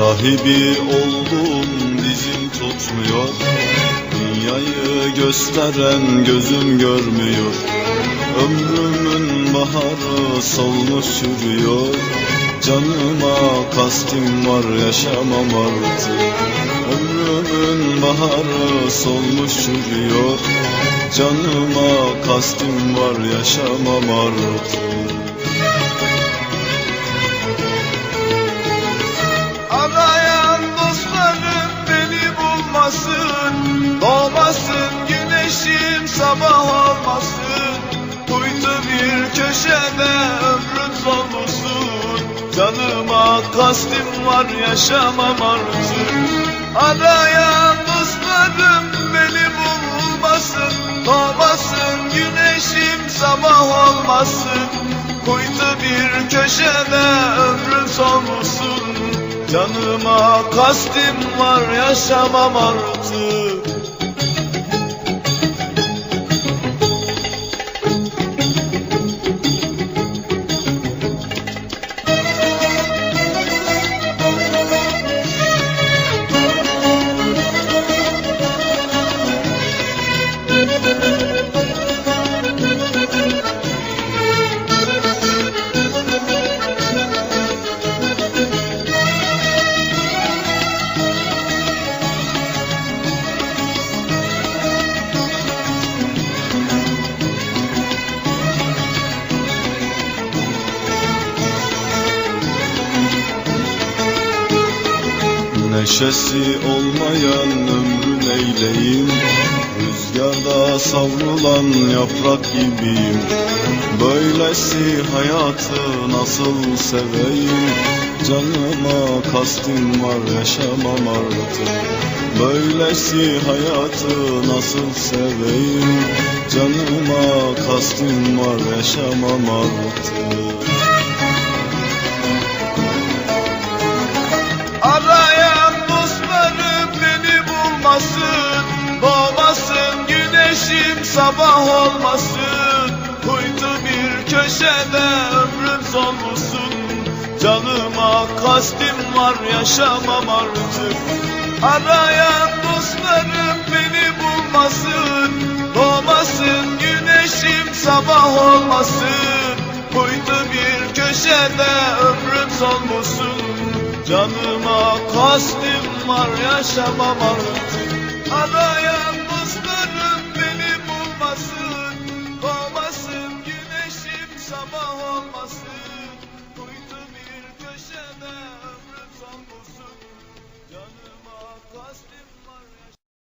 Sahibi oldum dizim tutmuyor. Dünyayı gösteren gözüm görmüyor. Ömrümün baharı solmuş çürüyor Canıma kastim var yaşamam artık. Ömrümün baharı solmuş çürüyor Canıma kastim var yaşamam artık bir köşede ömrüm solmuşsun Canıma kastim var yaşamam artık. Arayan dostlarım beni bulmasın Doğmasın güneşim sabah olmasın. Kuytu bir köşede ömrüm solmuşsun Canıma kastim var yaşamam artık Neşesi olmayan ömrü neyleyim Rüzgarda savrulan yaprak gibiyim. Böylesi hayatı nasıl seveyim? Canıma kastim var yaşamam artık. Böylesi hayatı nasıl seveyim? Canıma kastim var yaşamam artık sabah olmasın. Kuytu bir köşede ömrüm solmuşsun. Canıma kastim var yaşamam artık. Arayan dostlarım beni bulmasın. Doğmasın güneşim sabah olmasın. Kuytu bir köşede ömrüm solmuşsun. Canıma kastim var yaşamam artık. Araya